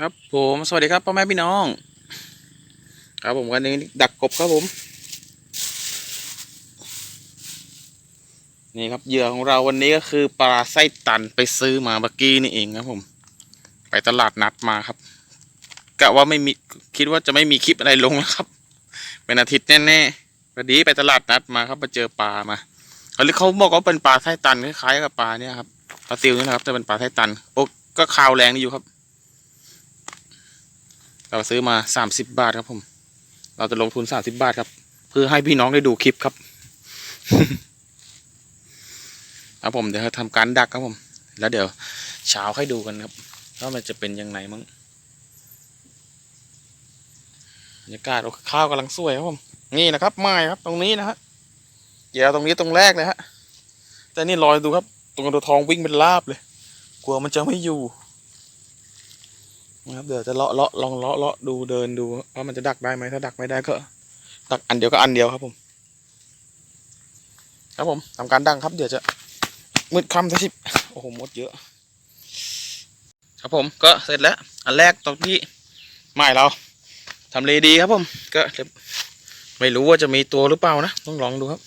ครับผมสวัสดีครับพ่อแม่พี่น้อง ครับผมวันนี้ดักกบครับผม นี่ครับเหยื่อของเราวันนี้ก็คือปลาไส้ตันไปซื้อมาเมื่อกี้นี่เองครับผม ไปตลาดนัดมาครับกะว่าไม่มีคิดว่าจะไม่มีคลิปอะไรลงแล้วครับ เป็นอาทิตย์แน่ๆพอดีไปตลาดนัดมาครับมาเจอปลามาเขาเรียกเขาบอกว่าเป็นปลาไส้ตันคล้ายๆกับปลาเนี่ยครับปลาซิวนี่นะครับแต่เป็นปลาไส้ตันโอ้ก็คาวแรงดีอยู่ครับ เราซื้อมาสามสิบบาทครับผม เราจะลงทุนสามสิบบาทครับ เพื่อให้พี่น้องได้ดูคลิปครับครับผมเดี๋ยวเราทำการดักครับผม แล้วเดี๋ยวเช้าให้ดูกันครับว่ามันจะเป็นยังไงมั้งบรรยากาศโอ้ข้าวกำลังสวยครับผมนี่นะครับไม้ครับ ตรงนี้นะฮะเดี๋ยวตรงนี้ตรงแรกเลยฮะแต่นี่ลอยดูครับ ตรงตัวทองวิ่งเป็นลาบเลย กลัวมันจะไม่อยู่ นะครับเดี๋ยวจะเลาะเลาะลองเลาะเลาะดูเดินดูว่ามันจะดักได้ไหมถ้าดักไม่ได้ก็ดักอันเดียวก็อันเดียวครับผม ครับผมทำการดังครับ เดี๋ยวจะมืดค่ำซะสิโอ้โหมดเยอะ ครับผมก็เสร็จแล้ว อันแรกตรงที่ไม้เราทำเลดีครับผม ก็ไม่รู้ว่าจะมีตัวหรือเปล่านะ ต้องลองดูครับ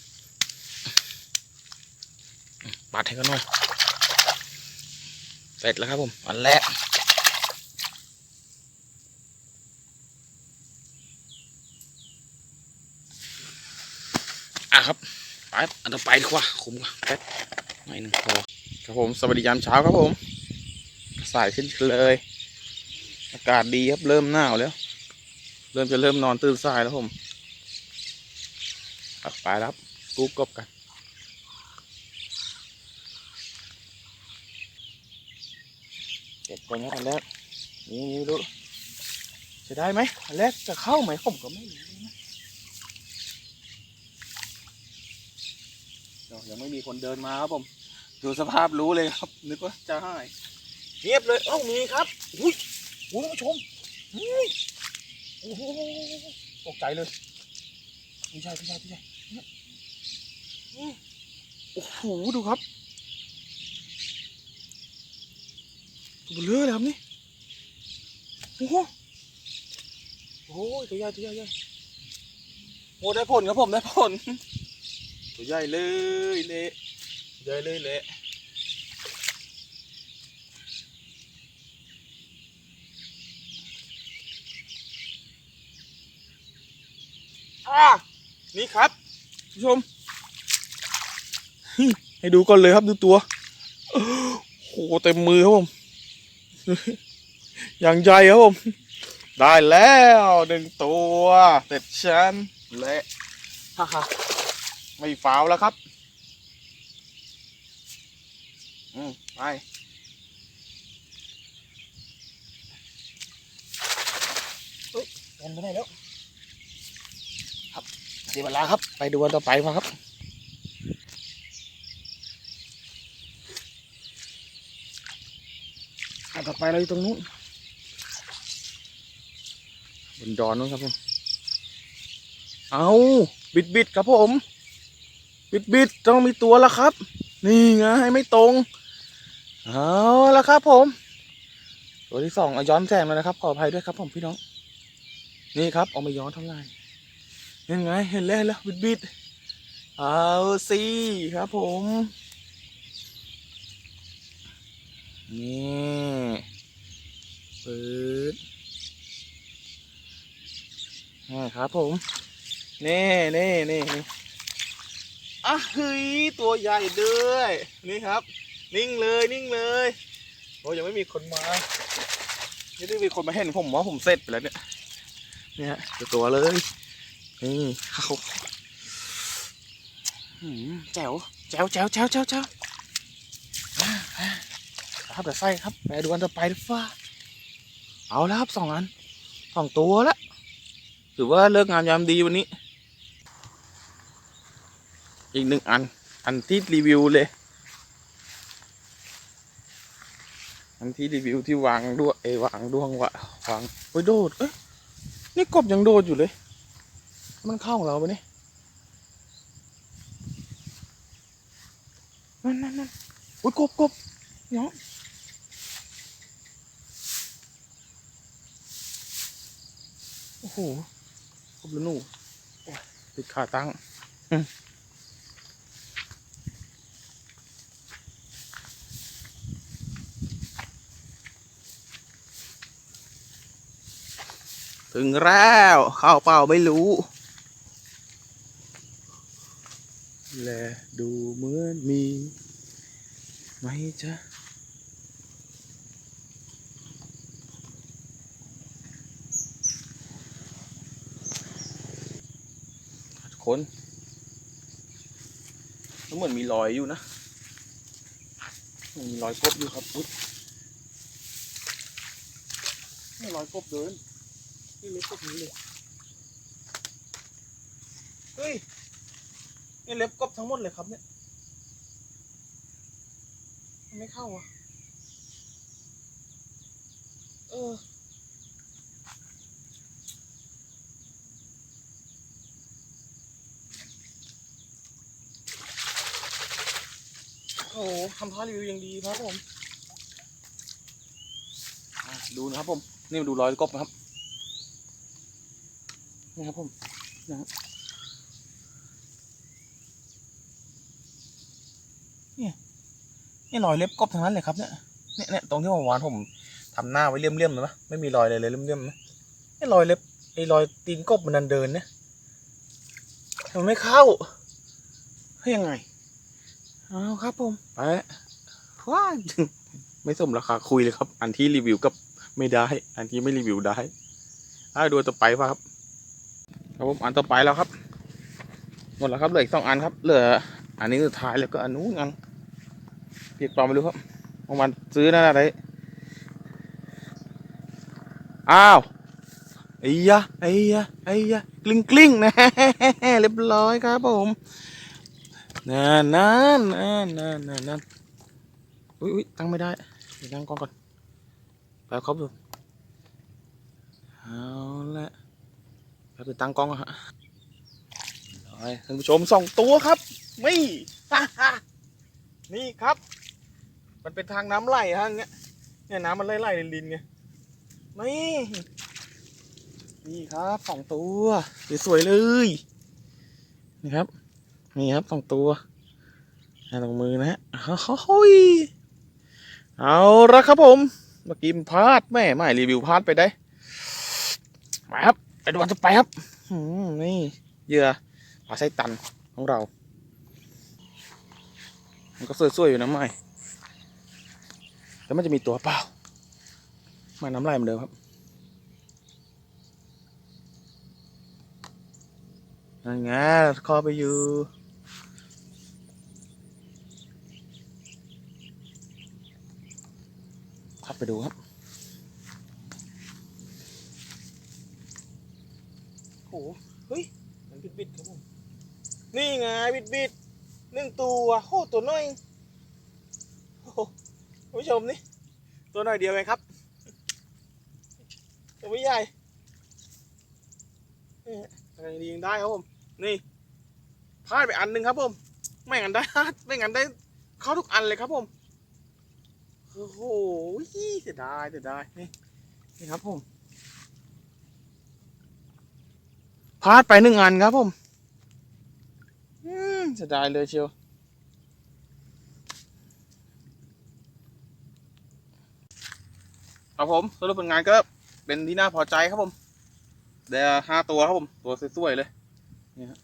ปัดให้กันหน่อยเสร็จแล้วครับผม อันแรก อะครับไปอันต่อไปดีกว่าคุ้มกว่าแป๊บไม่หนึ่งพอครับผมสวัสดียามเช้าครับผม สายขึ้นเลย อากาศดีครับเริ่มหนาวแล้ว เริ่มจะเริ่มนอนตื่นสายแล้วผมครับไปครับกูกบกันเก็บไปนะอันแรกนี่ไม่รู้จะได้ไหมอันแรกจะเข้าไหมผมก็ไม่รู้นะ เดี๋ ยังไม่มีคนเดินมาครับผม ดูสภาพรู้เลยครับ นึกว่าจะใหายเงียบเลยเอ้ามีครับอุ้ยอุ้ยท่านผู้ชมอุ้ยโอ้โหตกใจเลยไม่ใช่ไม่ใช่ไม่ใช่เนี่ยอืมโอ้โหดูครับตัวเลือเลยครับนี่โอ้โหโอ้ยตัวใหญ่ตัวใหญ่ตัวใหญ่โอ้ได้ผลครับผมได้ผล ตัวใหญ่เลยเละใหญ่เลยเละอ่านี่ครับผู้ชมนี่ให้ดูก่อนเลยครับดูตัวโอ้โหเต็มมือครับผม อย่างใหญ่ครับผม ได้แล้วหนึ่งตัวเสร็จฉันเละฮ่าฮ่า ไม่ฟาวแล้วครับ อืมไปเฮ้ยเดินไปได้แล้ว ครับเสียเวลาครับ ไปดูวันต่อไปมาครับอันต่อไปเราอยู่ตรงนู้นบนดอนนู้นครับผม เอาบิดบิดครับผม บิดบิดต้องมีตัวแล้วครับ นี่ไงไม่ตรงเอาละครับ ผม ตัวที่สองอย้อนแสงแล้วนะครับ ขออภัยด้วยครับ ผมพี่น้อง นี่ครับเอามาย้อนเท่าไหร่ยังไงเห็นแล้วเห็นแล้วบิดบิดเอาสิครับผมนี่ปืดนี่ครับผม นี่นี่นี่ อะเฮ้ยตัวใหญ่ด้วยนี่ครับ นิ่งเลยนิ่งเลยโอ้ยังไม่มีคนมาไม่ได้มีคนมาเห็นผมว่าผมเสร็จไปแล้วเนี่ยเนี่ยตัวเลยนี่เขาแจ๋วแจ๋วแจ๋วแจ๋วแจ๋วแจ๋วครับเดี๋ยวใส่ครับไปดูอันต่อไปดีฟ้าเอาแล้วครับสองอันสองตัวแล้วถือว่าเลิกงานยามดีวันนี้ อีกหนึ่งอัน อันที่รีวิวเลย อันที่รีวิวที่วางด้วยเอวางด้วงวะวางโอ้ยโดดเอ้ยนี่กบยังโดดอยู่เลย มันเข้าของเราปะเนี่ยนั่นนั่นนั่นโอ้ยกบกบเนาะโอ้โหครบแล้วหนูโอ้ยติดขาตั้ง ถึงแล้วเข้าเปล่าไม่รู้ และดูเหมือนมีไหมจ๊ะคนมันเหมือนมีรอยอยู่นะ มีรอยกบอยู่ครับอุ๊ยนี่รอยกบเดิน นี่เล็บกบนี้เลยเฮ้ยนี่เล็บกบทั้งหมดเลยครับเนี่ยมันไม่เข้าอะเออโอ้โหทำท่ารีวิวยังดีครับผม ดูนะครับผม นี่มาดูรอยกบนะครับ นี่ครับผมนะครับเนี่ยนี่รอยเล็บกบทั้งนั้นเลยครับเนี่ยเนี่ยเนี่ยตรงที่ผมวานผมทำหน้าไว้เลี่ยมๆเลยปะไม่มีรอยเลยเลยเลี่ยมๆนะนี่รอยเล็บไอ้รอยตีนกบมันนันเดินเนี่ยทำไมไม่เข้าเฮ้ยยังไงเอาครับผมไปว้าไม่สมราคาคุยเลยครับ อันที่รีวิวกับไม่ได้ อันที่ไม่รีวิวได้อ่าดูอันต่อไปป่ะครับ ครับผมอันต่อไปแล้วครับ หมดแล้วครับเหลืออีกสองอันครับ เหลือ อันนี้สุดท้ายแล้วก็อันนู้นอันเปียกปลอมไม่รู้ครับเมื่อวันซื้อนั่นอะไรอ้าวไอ้ยะไอ้ยะไอ้ยะกลิ้งกลิ้งนะเรียบร้อยครับผมนั่นนั่นนั่นนั่นนั่นนั่นอุ้ยอุ้ยตั้งไม่ได้เดี๋ยวตั้งกล้องก่อนไปครับดูเอาละ แป๊บเดี๋ยวตั้งกล้องฮะเอาให้ท่านผู้ชมสองตัวครับนี่นี่ครับ มันเป็นทางน้ำไหลฮะเงี้ยเนี่ยน้ำมันไหลไหลลินไงนี่นี่ครับสองตัวสวยๆเลยนี่ครับนี่ครับสองตัวอ่างมือนะฮะโอ้ยเอาละครับผม เมื่อกี้มันพลาดแม่ไม่รีวิวพลาดไปได้มาครับ ไปดูกันจะไปครับอืมนี่เหยื่อปลาไส้ตันของเรา มันก็สวยๆอยู่นะไม่แล้วมันจะมีตัวเปล่าม่น้ำลายเหมือนเดิมครับนั่นไงคอไปอยู่ครับไปดูครับ โอ้โหเฮ้ยมันบิดบิดๆครับผมนี่ไงบิดบิดๆหนึ่งตัวโอ้ตัวน้อยโอ้โหผู้ชมนี่ตัวน้อยเดียวเองครับตัวไม่ใหญ่นี่ฮะอะไรดียังได้ครับผมนี่พลาดไปอันหนึ่งครับผมไม่งั้นได้ไม่งั้นได้เข้าทุกอันเลยครับผมโอ้โหเสียดายเสียดายนี่นี่ครับผมพ ลาดไปหนึ่งอันครับผมอืมเสียดายเลยเชียวครับผมสรุปผลงานก็เป็นที่น่าพอใจครับผมเดี๋ยวห้าตัวครับผม ตัวสวยๆเลยนี่ฮะ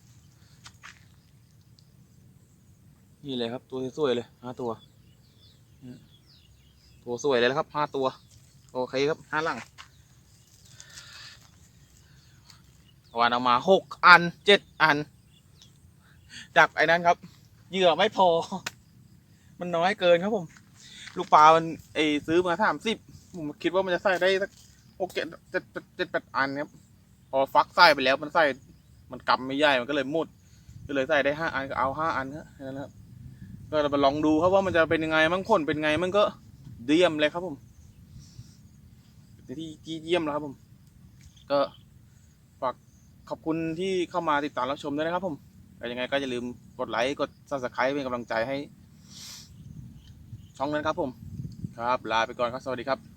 นี่เลยครับ ตัวสวยๆเลยห้าตัว ตัวสวยเลยนะครับห้าตัว โอเคครับห้าหลัง วันเอามาหกอันเจ็ดอัน จากไอ้นั้นครับ เหยื่อไม่พอ มันน้อยเกินครับผม ลูกปลามันไอซื้อมาสามสิบผมคิดว่ามันจะใส่ได้สักหกเจ็ดเจ็ดเจ็ดแปดอันครับ พอฟักไส้ไปแล้วมันใส่มันกำไม่ใหญ่มันก็เลยมุด ก็เลยใส่ได้ห้าอันก็เอาห้าอันครับแค่นั้นครับ ก็เรามาลองดูครับว่ามันจะเป็นยังไงมั่งผลเป็นไงมันก็เยี่ยมเลยครับผมเป็นที่ที่เยี่ยมแล้วครับผม ก็ ขอบคุณที่เข้ามาติดตามรับชมด้วยนะครับผมแต่ยังไงก็อย่าลืมกดไลค์ กด subscribe เป็นกำลังใจให้ ช่องนั้นครับผม ครับ ลาไปก่อนครับ สวัสดีครับ